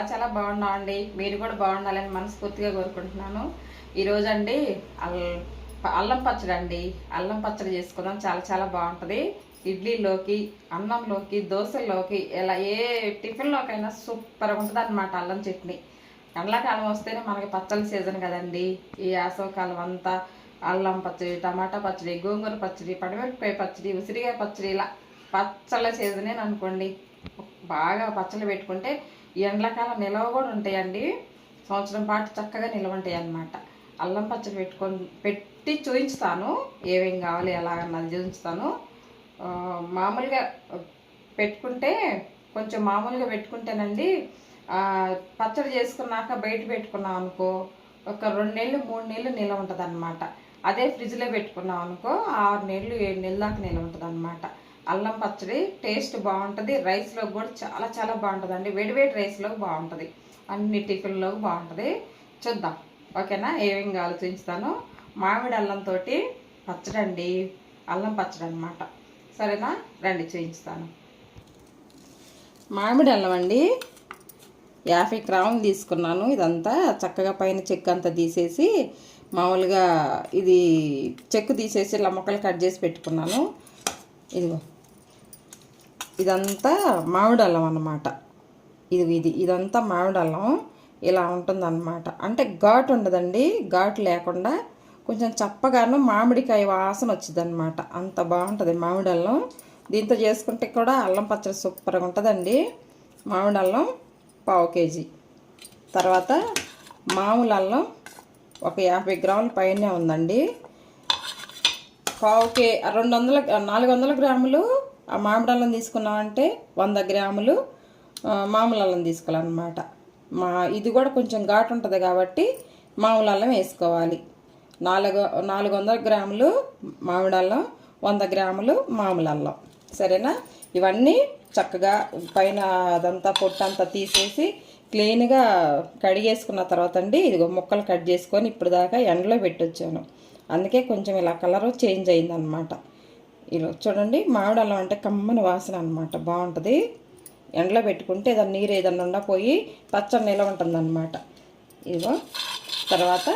చాలా చాలా బాగున్నామండి. మీరు కూడా బాగుండాలని మనస్ఫూర్తిగా కోరుకుంటున్నాను. ఈరోజు అండి అల్ అల్లం పచ్చడి అండి. అల్లం పచ్చడి చేసుకుందాం చాలా చాలా బాగుంటుంది. ఇడ్లీలోకి అన్నంలోకి దోశల్లోకి ఇలా ఏ టిఫిన్లోకైనా సూపర్గా ఉంటుంది అనమాట అల్లం చట్నీ. ఎండాకాలం వస్తేనే మనకి పచ్చళ్ళ సీజన్ కదండి. ఈ వేసవకాలం అంతా అల్లం పచ్చడి టమాటా పచ్చడి గోంగూర పచ్చడి పడమిరపకాయ పచ్చడి ఉసిరికాయ పచ్చడి ఇలా పచ్చళ్ళ సీజనే అనుకోండి బాగా పచ్చళ్ళు పెట్టుకుంటే ఎండాకాలం నిల్వ కూడా ఉంటాయండి. సంవత్సరం పాటు చక్కగా నిల్వ ఉంటాయి అన్నమాట. అల్లం పచ్చడి పెట్టుకొని పెట్టి చూపించుతాను ఏమేం కావాలి ఎలాగన్నది చూపించుతాను మామూలుగా పెట్టుకుంటే కొంచెం మామూలుగా పెట్టుకుంటేనండి పచ్చడి చేసుకున్నాక బయట పెట్టుకున్నాం అనుకో ఒక రెండు నెలలు మూడు నెలలు నిల్వ ఉంటుంది అనమాట అదే ఫ్రిడ్జ్లో పెట్టుకున్నాం అనుకో ఆరు నెలలు ఏడు నెలల దాకా నిల్వ ఉంటుంది అనమాట అల్లం పచ్చడి టేస్ట్ బాగుంటుంది. రైస్లో కూడా చాలా చాలా బాగుంటుంది అండి వేడివేడి రైస్లో బాగుంటుంది. అన్ని టిఫిన్లో బాగుంటుంది. చూద్దాం. ఓకేనా? ఏమేమి కావాలో చూపిస్తాను మామిడి అల్లంతో పచ్చడి అండి. అల్లం పచ్చడి అనమాట సరేనా? రండి చూపిస్తాను మామిడి అల్లం అండి. యాభై గ్రాములు తీసుకున్నాను. ఇదంతా చక్కగా పైన చెక్కు అంతా తీసేసి మామూలుగా ఇది చెక్కు తీసేసి ఇలా ముక్కలు కట్ చేసి పెట్టుకున్నాను. ఇదిగో. ఇదంతా మామిడి అల్లం అన్నమాట. ఇది ఇది ఇదంతా మామిడి అల్లం. ఇలా ఉంటుందన్నమాట. అంటే ఘాటు ఉండదండి. ఘాటు లేకుండా కొంచెం చప్పగాను మామిడికాయ వాసన వచ్చిందనమాట అంత బాగుంటుంది మామిడి అల్లం. దీంతో చేసుకుంటే కూడా అల్లం పచ్చడి సూపర్గా ఉంటుందండి. మామిడి అల్లం పావు కేజీ. తర్వాత మామూలు అల్లం ఒక యాభై గ్రాముల పైనే ఉందండి. పావు కే రెండు వందల నాలుగు వందల గ్రాములు మామిడి అల్లం తీసుకున్నామంటే వంద గ్రాములు మామూలు అల్లం తీసుకోవాలన్నమాట. మా ఇది కూడా కొంచెం ఘాటు ఉంటుంది కాబట్టి మామూలు అల్లం వేసుకోవాలి. నాలుగు నాలుగు వందల గ్రాములు మామిడి అల్లం వంద గ్రాములు మామూలు అల్లం సరేనా? ఇవన్నీ చక్కగా పైన అదంతా పొట్టంతా తీసేసి క్లీన్గా కడిగేసుకున్న తర్వాత అండి ఇదిగో ముక్కలు కట్ చేసుకొని ఇప్పుడు దాకా ఎండలో పెట్టొచ్చాను. అందుకే కొంచెం ఇలా కలర్ చేంజ్ అయిందనమాట ఇలా చూడండి మామిడి అల్లం అంటే కమ్మని వాసన అనమాట బాగుంటుంది. ఎండలో పెట్టుకుంటే ఏదైనా నీరు ఏదన్నా ఉండపోయి పచ్చడి నిలవ ఉంటుందన్నమాట. ఇదిగో తర్వాత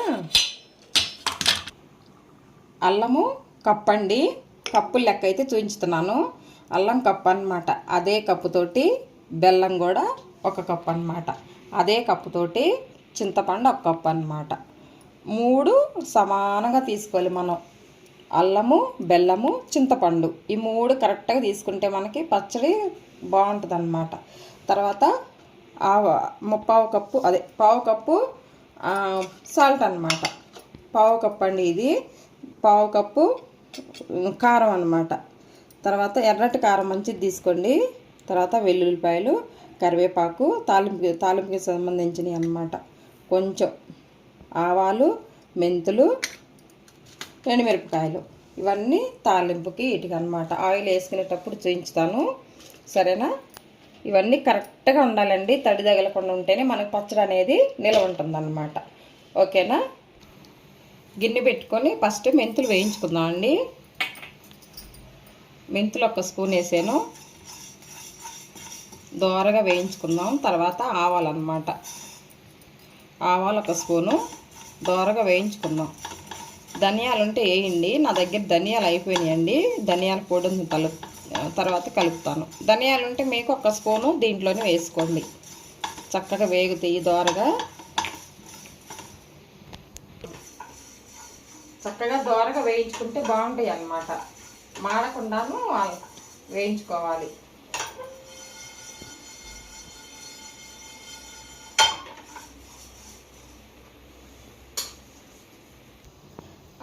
అల్లము కప్పండి. కప్పు లెక్క అయితే చూపించుతున్నాను. అల్లం కప్పు అనమాట అదే కప్పుతోటి బెల్లం కూడా ఒక కప్పు అనమాట అదే కప్పుతోటి చింతపండు ఒక కప్పు అన్నమాట. మూడు సమానంగా తీసుకోవాలి మనం. అల్లము బెల్లము చింతపండు. ఈ మూడు కరెక్ట్గా తీసుకుంటే మనకి పచ్చడి బాగుంటుంది అన్నమాట తర్వాత ఆవ కప్పు అదే పావు కప్పు సాల్ట్ అన్నమాట. పావు కప్పు అండి ఇది. పావు కప్పు కారం అనమాట తర్వాత ఎర్రటి కారం మంచిది తీసుకోండి. తర్వాత వెల్లుల్లిపాయలు కరివేపాకు తాలింపు తాలింపుకి సంబంధించినవి అన్నమాట. కొంచెం ఆవాలు మెంతులు ఎండుమిరపకాయలు. ఇవన్నీ తాలింపుకి ఇటుక అనమాట ఆయిల్ వేసుకునేటప్పుడు చూయించుతాను. సరేనా? ఇవన్నీ కరెక్ట్గా ఉండాలండి. తడి తగలకుండా ఉంటేనే మనకు పచ్చడి అనేది నిలవ ఉంటుందన్నమాట. ఓకేనా? గిన్నె పెట్టుకొని ఫస్ట్ మెంతులు వేయించుకుందాం అండి. మెంతులు ఒక స్పూన్ వేసాను. దోరగా వేయించుకుందాం. తర్వాత ఆవాలన్నమాట. ఆవాలు ఒక స్పూను. దోరగా వేయించుకుందాం. ధనియాలు ఉంటే వేయండి. నా దగ్గర ధనియాలు అయిపోయినాయండి. ధనియాల పొడి తలు తర్వాత కలుపుతాను. ధనియాలు ఉంటే మీకు ఒక స్పూను దీంట్లోనే వేసుకోండి. చక్కగా వేగుతాయి దోరగా. చక్కగా దోరగా వేయించుకుంటే బాగుంటాయి అన్నమాట మాడకుండాను వేయించుకోవాలి.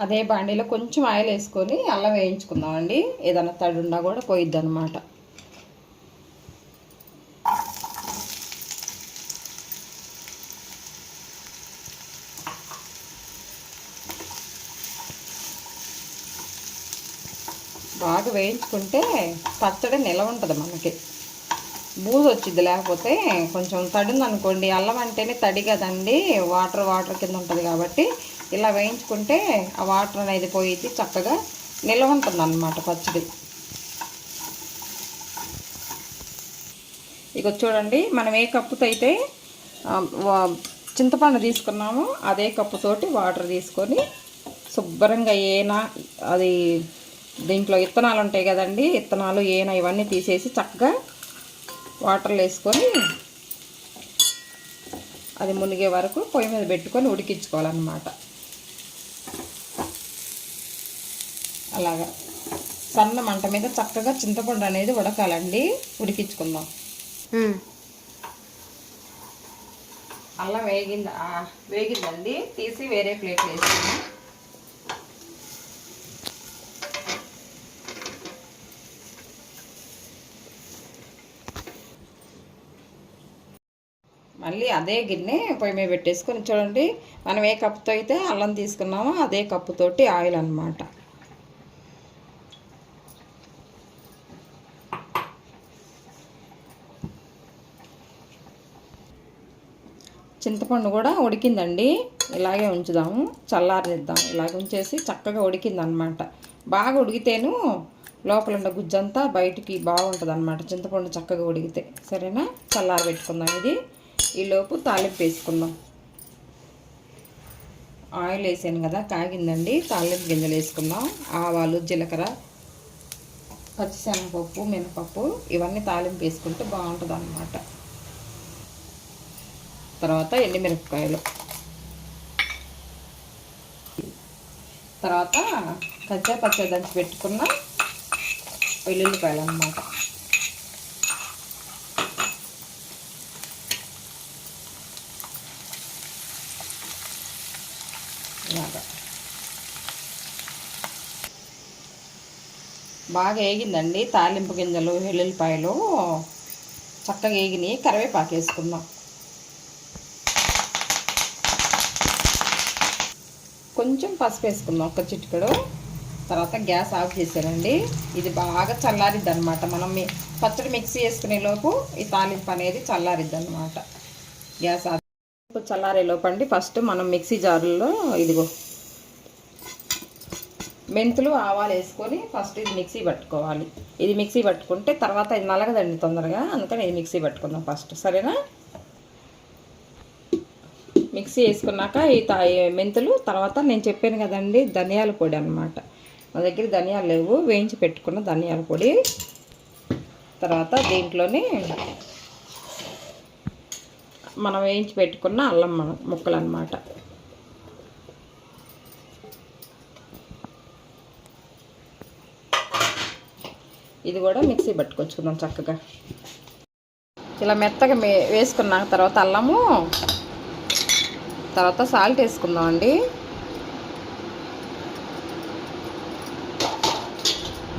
అదే బాండీలో కొంచెం ఆయిల్ వేసుకొని అల్లం వేయించుకుందామండి. ఏదైనా తడి ఉన్నా కూడా పోయిద్ది అనమాట బాగా వేయించుకుంటే పచ్చడి నిలవ ఉంటుంది మనకి. బూజు వచ్చింది లేకపోతే కొంచెం తడింది అనుకోండి అల్లం అంటేనే తడి కదండి. వాటర్ వాటర్ కింద ఉంటుంది కాబట్టి ఇలా వేయించుకుంటే ఆ వాటర్ అనేది పోయిద్ది చక్కగా నిల్వ ఉంటుంది అన్నమాట పచ్చడి. ఇక చూడండి మనం ఏ కప్పుతో అయితే వా- చింతపండు తీసుకున్నామో అదే కప్పుతోటి వాటర్ తీసుకొని శుభ్రంగా ఏనా అది దీంట్లో ఇత్తనాలు ఉంటాయి కదండి ఇత్తనాలు ఏనా ఇవన్నీ తీసేసి చక్కగా వాటర్లో వేసుకొని అది మునిగే వరకు పొయ్యి మీద పెట్టుకొని ఉడికించుకోవాలన్నమాట. అలాగా సన్న మంట మీద చక్కగా చింతపండు అనేది ఉడకాలండి ఉడికించుకుందాం. అల్లం వేగింది వేగిందండి. తీసి వేరే ప్లేట్ వేసుకుందాం. మళ్ళీ అదే గిన్నె పొయ్యి మీద పెట్టేసుకొని చూడండి. మనం ఏ కప్పుతో అయితే అల్లం తీసుకున్నామో అదే కప్పుతోటి ఆయిల్ అన్నమాట. చింతపండు కూడా ఉడికిందండి. ఇలాగే ఉంచుదాము. చల్లారిద్దాం ఇలాగ ఉంచేసి చక్కగా ఉడికిందనమాట. బాగా ఉడికితేను లోపల ఉన్న గుజ్జంతా బయటికి బాగుంటుంది అనమాట చింతపండు చక్కగా ఉడికితే. సరేనా? చల్లారి పెట్టుకుందాం ఇది ఈలోపు తాలింపు వేసుకుందాం. ఆయిల్ వేసాను కదా కాగిందండి. తాలింపు గింజలు వేసుకుందాం. ఆవాలు జీలకర్ర పచ్చిశనగపప్పు మినపప్పు ఇవన్నీ తాలింపు వేసుకుంటే బాగుంటుంది అనమాట తర్వాత ఎండుమిరపకాయలు. తర్వాత కజ్జా పచ్చ దంచి పెట్టుకున్న వెల్లుల్లిపాయలు అన్నమాట ఇలాగా. బాగా వేగిందండి తాలింపు గింజలు వెల్లుల్లిపాయలు. చక్కగా వేగినాయి కరివేపాకు వేసుకున్నాం కొంచెం పసుపు వేసుకుందాం ఒక చిటికడు. తర్వాత గ్యాస్ ఆఫ్ చేసానండి ఇది బాగా చల్లారిద్ది అనమాట మనం మీ- పచ్చడి మిక్సీ వేసుకునే లోపు ఈ తాలింపు అనేది చల్లారిద్ది అనమాట గ్యాస్ ఆఫ్ చల్లారే లోపు అండి. ఫస్ట్ మనం మిక్సీ జారుల్లో ఇదిగో మెంతులు ఆవాలు వేసుకొని ఫస్ట్ ఇది మిక్సీ పట్టుకోవాలి. ఇది మిక్సీ పట్టుకుంటే తర్వాత ఇది నలగదండి తొందరగా. అందుకని ఇది మిక్సీ పట్టుకుందాం ఫస్ట్. సరేనా? మిక్సీ వేసుకున్నాక ఈ తా మెంతులు తర్వాత నేను చెప్పాను కదండి ధనియాల పొడి అనమాట మా దగ్గర ధనియాలు లేవు వేయించి పెట్టుకున్న ధనియాల పొడి. తర్వాత దీంట్లోనే మనం వేయించి పెట్టుకున్న అల్లం మనం ముక్కలు అనమాట ఇది కూడా మిక్సీ పట్టుకొచ్చుకుందాం చక్కగా. ఇలా మెత్తగా మే వేసుకున్న తర్వాత అల్లము తర్వాత సాల్ట్ వేసుకుందాం అండి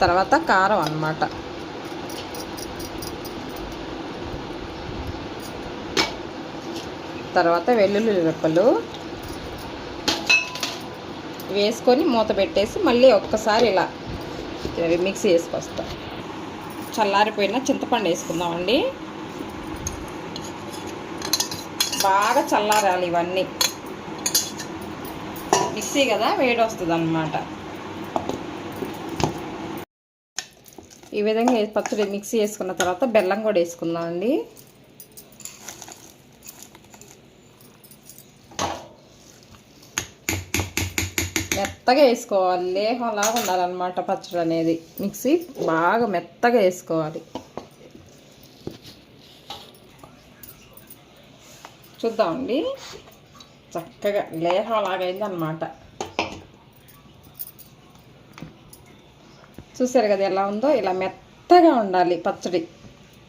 తర్వాత కారం అన్నమాట. తర్వాత వెల్లుల్లి రెప్పలు. వేసుకొని మూత పెట్టేసి మళ్ళీ ఒక్కసారి ఇలా మిక్సీ వేసుకొస్తాం. చల్లారిపోయిన చింతపండు వేసుకుందామండి. బాగా చల్లారాలి ఇవన్నీ. మిక్సీ కదా వేడి వస్తుంది అనమాట ఈ విధంగా పచ్చడి మిక్సీ వేసుకున్న తర్వాత బెల్లం కూడా వేసుకుందాం అండి. మెత్తగా వేసుకోవాలి. లేహంలాగా ఉండాలన్నమాట పచ్చడి అనేది మిక్సీ బాగా మెత్తగా వేసుకోవాలి. చూద్దామండి. చక్కగా లేహంలాగా అయిందనమాట చూసారు కదా ఎలా ఉందో? ఇలా మెత్తగా ఉండాలి పచ్చడి.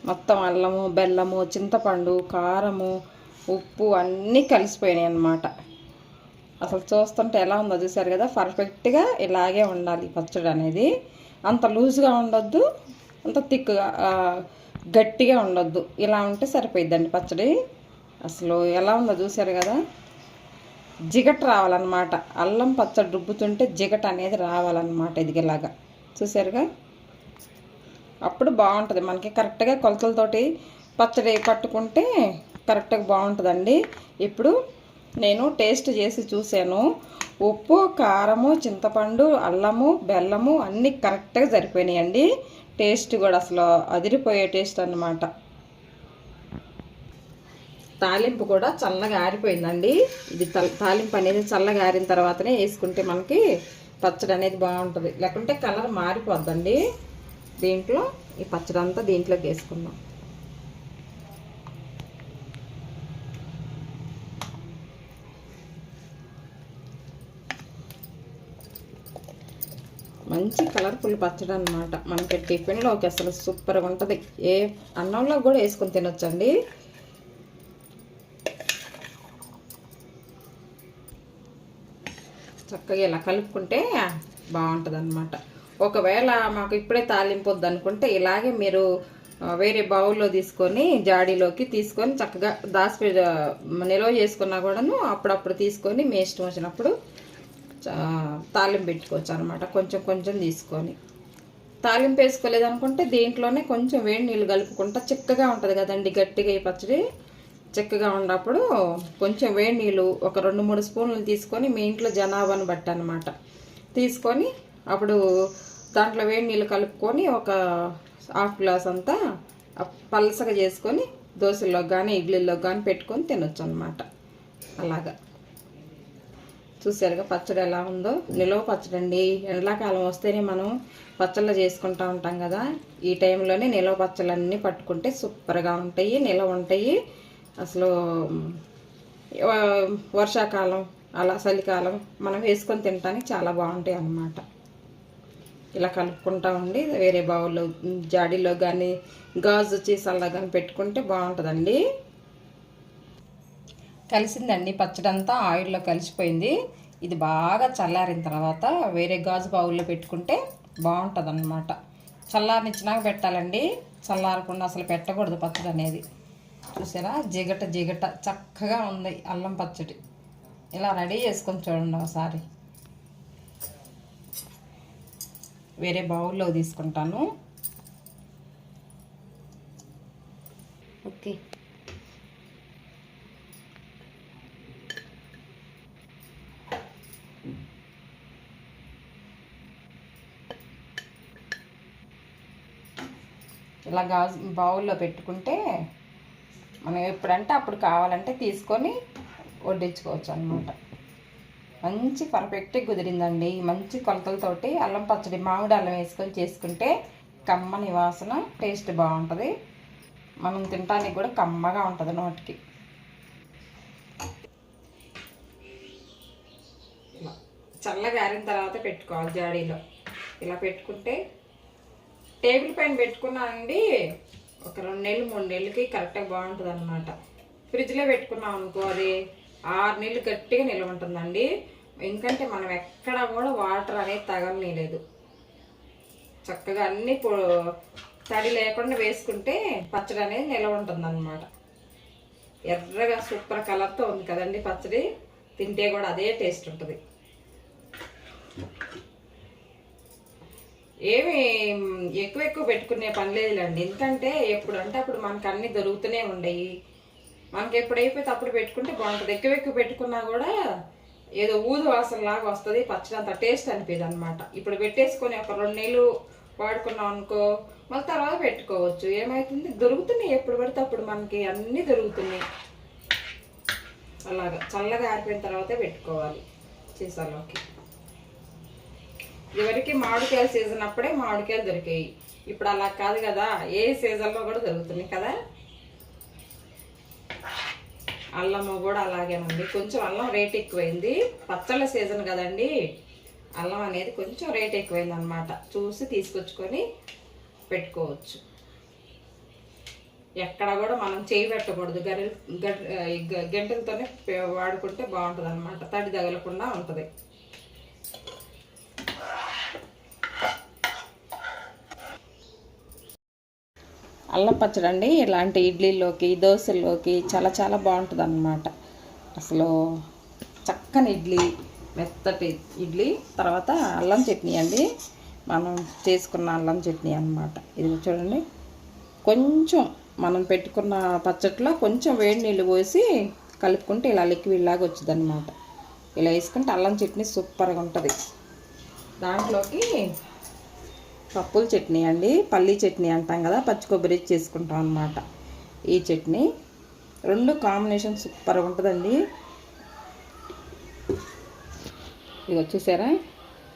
మొత్తం అల్లము బెల్లము చింతపండు కారము ఉప్పు అన్నీ కలిసిపోయినాయి అన్నమాట. అసలు చూస్తుంటే ఎలా ఉందో చూసారు కదా? పర్ఫెక్ట్గా ఇలాగే ఉండాలి పచ్చడి అనేది. అంత లూజ్గా ఉండొద్దు అంత థిక్గా గట్టిగా ఉండొద్దు. ఇలా ఉంటే సరిపోయిద్దండి పచ్చడి. అసలు ఎలా ఉందో చూశారు కదా? జిగట్ రావాలన్నమాట. అల్లం పచ్చడి రుబ్బుతుంటే జిగట్ అనేది రావాలన్నమాట ఇదిగేలాగా చూసారుగా అప్పుడు బాగుంటుంది. మనకి కరెక్ట్గా కొలతలతోటి పచ్చడి పట్టుకుంటే కరెక్ట్గా బాగుంటుందండి. ఇప్పుడు నేను టేస్ట్ చేసి చూశాను. ఉప్పు కారము చింతపండు అల్లము బెల్లము అన్నీ కరెక్ట్గా సరిపోయినాయండి. టేస్ట్ కూడా అసలు అదిరిపోయే టేస్ట్ అన్నమాట. తాలింపు కూడా చల్లగా ఆరిపోయిందండి. ఇది తాలింపు అనేది చల్లగా ఆరిన తర్వాతనే వేసుకుంటే మనకి పచ్చడి అనేది బాగుంటుంది. లేకుంటే కలర్ మారిపోద్దండి. దీంట్లో ఈ పచ్చడి అంతా దీంట్లోకి వేసుకుందాం. మంచి కలర్ఫుల్ పచ్చడి అనమాట మనకి టిఫిన్లోకి అసలు సూపర్గా ఉంటుంది. ఏ అన్నంలో కూడా వేసుకొని తినొచ్చండి. చక్కగా ఇలా కలుపుకుంటే బాగుంటుంది అనమాట ఒకవేళ మాకు ఇప్పుడే తాలింపు వద్దనుకుంటే ఇలాగే మీరు వేరే బౌల్లో తీసుకొని జాడీలోకి తీసుకొని చక్కగా దాసి నిల్వ చేసుకున్నా కూడాను అప్పుడప్పుడు తీసుకొని మీ ఇష్టం వచ్చినప్పుడు తాలింపు పెట్టుకోవచ్చు అనమాట కొంచెం కొంచెం తీసుకొని. తాలింపు వేసుకోలేదనుకుంటే దీంట్లోనే కొంచెం వేడి నీళ్ళు కలుపుకుంటా చిక్కగా ఉంటుంది కదండి గట్టిగా ఈ పచ్చడి. చిక్కగా ఉన్నప్పుడు కొంచెం వేడి నీళ్ళు ఒక రెండు మూడు స్పూన్లు తీసుకొని మీ ఇంట్లో జనాభాను బట్టి అనమాట తీసుకొని అప్పుడు దాంట్లో వేడి నీళ్ళు కలుపుకొని ఒక హాఫ్ గ్లాస్ అంతా పలసగా చేసుకొని దోశల్లో కానీ ఇడ్లీలో కానీ పెట్టుకొని తినొచ్చు అనమాట అలాగా. చూసారుగా పచ్చడి ఎలా ఉందో? నిలవ పచ్చడి అండి. ఎండాకాలం వస్తేనే మనం పచ్చళ్ళు చేసుకుంటూ ఉంటాం కదా. ఈ టైంలోనే నిలవ పచ్చళ్ళన్నీ పట్టుకుంటే సూపర్గా ఉంటాయి నిలవ ఉంటాయి. అసలు వర్షాకాలం అలా చలికాలం మనం వేసుకొని తినడానికి చాలా బాగుంటాయి అన్నమాట. ఇలా కలుపుకుంటా ఉండి వేరే బౌల్లో జాడీలో కానీ గాజు చీసాల్లో కానీ పెట్టుకుంటే బాగుంటుందండి. కలిసిందండి పచ్చడి అంతా ఆయిల్లో కలిసిపోయింది. ఇది బాగా చల్లారిన తర్వాత వేరే గాజు బౌల్లో పెట్టుకుంటే బాగుంటుంది అన్నమాట చల్లారనిచ్చినాక పెట్టాలండి. చల్లారకుండా అసలు పెట్టకూడదు పచ్చడి అనేది చూసారా? జిగట జిగట చక్కగా ఉంది అల్లం పచ్చడి. ఇలా రెడీ చేసుకొని చూడండి ఒకసారి. వేరే బౌల్లో తీసుకుంటాను. ఓకే. ఇలా గాజు బౌల్లో పెట్టుకుంటే మనం ఎప్పుడంటే అప్పుడు కావాలంటే తీసుకొని వడ్డించుకోవచ్చు అనమాట మంచి పర్ఫెక్ట్గా కుదిరిందండి. మంచి కొలతలతోటి అల్లం పచ్చడి మామిడి అల్లం వేసుకొని చేసుకుంటే కమ్మని వాసన టేస్ట్ బాగుంటుంది. మనం తినడానికి కూడా కమ్మగా ఉంటుంది నోటికి. చల్లగా ఆరిన తర్వాత పెట్టుకోవాలి జాడీలో. ఇలా పెట్టుకుంటే టేబుల్ పైన పెట్టుకున్నానండి ఒక రెండు నెలలు మూడు నెలలకి కరెక్ట్గా బాగుంటుంది అనమాట ఫ్రిడ్జ్లో పెట్టుకున్నాం అనుకో అది ఆరు నెలలు గట్టిగా నిల్వ ఉంటుందండి. ఎందుకంటే మనం ఎక్కడ కూడా వాటర్ అనేది తగలనీయలేదు. చక్కగా అన్ని తడి లేకుండా వేసుకుంటే పచ్చడి అనేది నిల్వ ఉంటుంది అనమాట ఎర్రగా సూపర్ కలర్తో ఉంది కదండి పచ్చడి. తింటే కూడా అదే టేస్ట్ ఉంటుంది. ఏమి ఎక్కువ ఎక్కువ పెట్టుకునే పని లేదులేండి. ఎందుకంటే ఎప్పుడు అంటే అప్పుడు మనకు అన్ని దొరుకుతూనే ఉండయి. మనకి ఎప్పుడు అయిపోతే అప్పుడు పెట్టుకుంటే బాగుంటుంది. ఎక్కువ ఎక్కువ పెట్టుకున్నా కూడా ఏదో ఊదు వాసన లాగా వస్తుంది పచ్చినంత టేస్ట్ అనిపిది అనమాట ఇప్పుడు పెట్టేసుకొని ఒక రెండు నెలలు వాడుకున్నాం అనుకో మళ్ళీ తర్వాత పెట్టుకోవచ్చు. ఏమవుతుంది దొరుకుతున్నాయి ఎప్పుడు పడితే అప్పుడు మనకి అన్నీ దొరుకుతున్నాయి. అలాగా. చల్లగా ఆరిపోయిన తర్వాతే పెట్టుకోవాలి. సీసాలోకి ఎవరికి మామిడికాయల సీజన్ అప్పుడే మామిడికాయలు దొరికాయి. ఇప్పుడు అలా కాదు కదా ఏ సీజన్లో కూడా దొరుకుతున్నాయి కదా? అల్లము కూడా అలాగేనండి కొంచెం అల్లం రేట్ ఎక్కువైంది. పచ్చళ్ళ సీజన్ కదండి. అల్లం అనేది కొంచెం రేట్ ఎక్కువైంది అనమాట చూసి తీసుకొచ్చుకొని పెట్టుకోవచ్చు. ఎక్కడ కూడా మనం చేయి పెట్టకూడదు. గరి గ- గంటలతోనే వాడుకుంటే బాగుంటుంది అనమాట తడి తగలకుండా ఉంటుంది. అల్లం పచ్చడి అండి ఇలాంటి ఇడ్లీలోకి దోశల్లోకి చాలా చాలా బాగుంటుంది అన్నమాట అసలు చక్కని ఇడ్లీ మెత్తటి ఇడ్లీ తర్వాత అల్లం చట్నీ అండి. మనం చేసుకున్న అల్లం చట్నీ అన్నమాట. ఇది చూడండి. కొంచెం మనం పెట్టుకున్న పచ్చట్లో కొంచెం వేడి నీళ్ళు పోసి కలుపుకుంటే ఇలా లిక్విడ్ లాగా వచ్చింది ఇలా వేసుకుంటే అల్లం చట్నీ సూపర్గా ఉంటుంది. దాంట్లోకి పప్పుల చట్నీ అండి. పల్లీ చట్నీ అంటాం కదా పచ్చి కొబ్బరి చేసుకుంటాం అనమాట ఈ చట్నీ రెండు కాంబినేషన్ సూపర్ ఉంటుందండి. ఇది వచ్చేసారా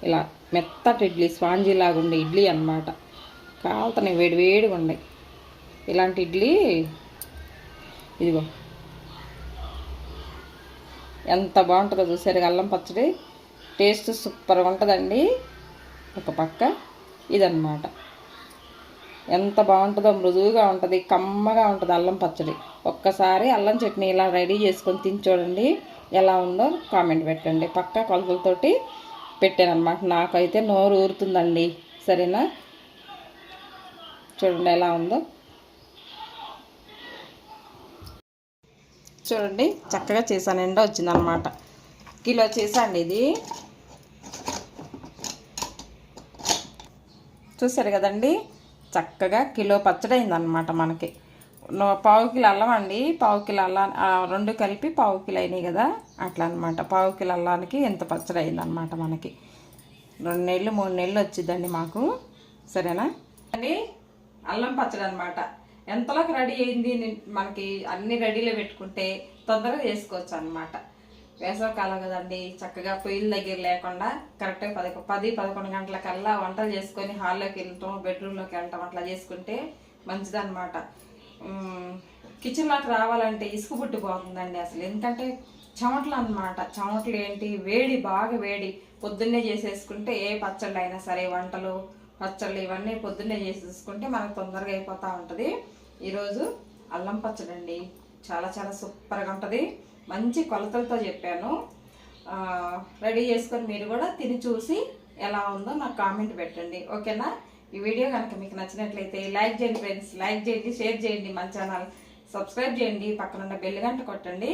ఇలా మెత్తటి ఇడ్లీ స్పాంజీ లాగా ఉండే ఇడ్లీ అన్నమాట. కాలుతున్నాయి వేడి వేడిగా ఉన్నాయి ఇలాంటి ఇడ్లీ ఇదిగో. ఎంత బాగుంటుందో చూసారు అల్లం పచ్చడి. టేస్ట్ సూపర్గా ఉంటుందండి. ఒక పక్క. ఇదన్నమాట. ఎంత బాగుంటుందో మృదువుగా ఉంటుంది కమ్మగా ఉంటుంది అల్లం పచ్చడి. ఒక్కసారి అల్లం చట్నీ ఇలా రెడీ చేసుకొని తిని చూడండి ఎలా ఉందో కామెంట్ పెట్టండి. పక్క కొలతలతోటి పెట్టాను అనమాట నాకైతే నోరు ఊరుతుందండి. సరేనా? చూడండి ఎలా ఉందో. చూడండి చక్కగా చేశాను ఎండ వచ్చిందనమాట కిలో చేశాండి ఇది. చూసారు కదండి? చక్కగా కిలో పచ్చడి మనకి. పావు కిలో అల్లం అండి. పావు కిలో అల్లా రెండు కలిపి పావు కిలో అయినాయి కదా? అట్లా అనమాట పావు కిలో అల్లానికి ఎంత పచ్చడి అయిందనమాట మనకి. రెండు నెలలు మూడు నెలలు వచ్చిందండి మాకు. సరేనా? అండి అల్లం పచ్చడి అనమాట ఎంతలోకి రెడీ అయింది మనకి అన్ని రెడీలో పెట్టుకుంటే తొందరగా చేసుకోవచ్చు అనమాట వేసవకాలం కదండి. చక్కగా పొయ్యిల దగ్గర లేకుండా కరెక్ట్గా పది పది పదకొండు గంటలకల్లా వంటలు చేసుకొని హాల్లోకి వెళ్ళటం బెడ్రూమ్లోకి వెళ్ళటం అట్లా చేసుకుంటే మంచిదన్నమాట. కిచెన్లోకి రావాలంటే ఇసుక పుట్టిపోతుందండి అసలు. ఎందుకంటే చెమటలు అన్నమాట చెమటలు ఏంటి వేడి బాగా వేడి. పొద్దున్నే చేసేసుకుంటే ఏ పచ్చళ్ళు అయినా సరే వంటలు పచ్చళ్ళు ఇవన్నీ పొద్దున్నే చేసేసుకుంటే మనకు తొందరగా అయిపోతూ ఉంటుంది. ఈరోజు అల్లం పచ్చడి అండి చాలా చాలా సూపర్గా ఉంటుంది. మంచి కొలతలతో చెప్పాను. రెడీ చేసుకొని మీరు కూడా తిని చూసి ఎలా ఉందో నాకు కామెంట్ పెట్టండి. ఓకేనా? ఈ వీడియో కనుక మీకు నచ్చినట్లయితే లైక్ చేయండి ఫ్రెండ్స్. లైక్ చేయండి షేర్ చేయండి మన ఛానల్. సబ్స్క్రైబ్ చేయండి పక్కనున్న బెల్ గంట కొట్టండి.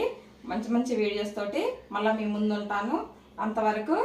మంచి మంచి వీడియోస్ తోటి మళ్ళీ మీ ముందు ఉంటాను. అంతవరకు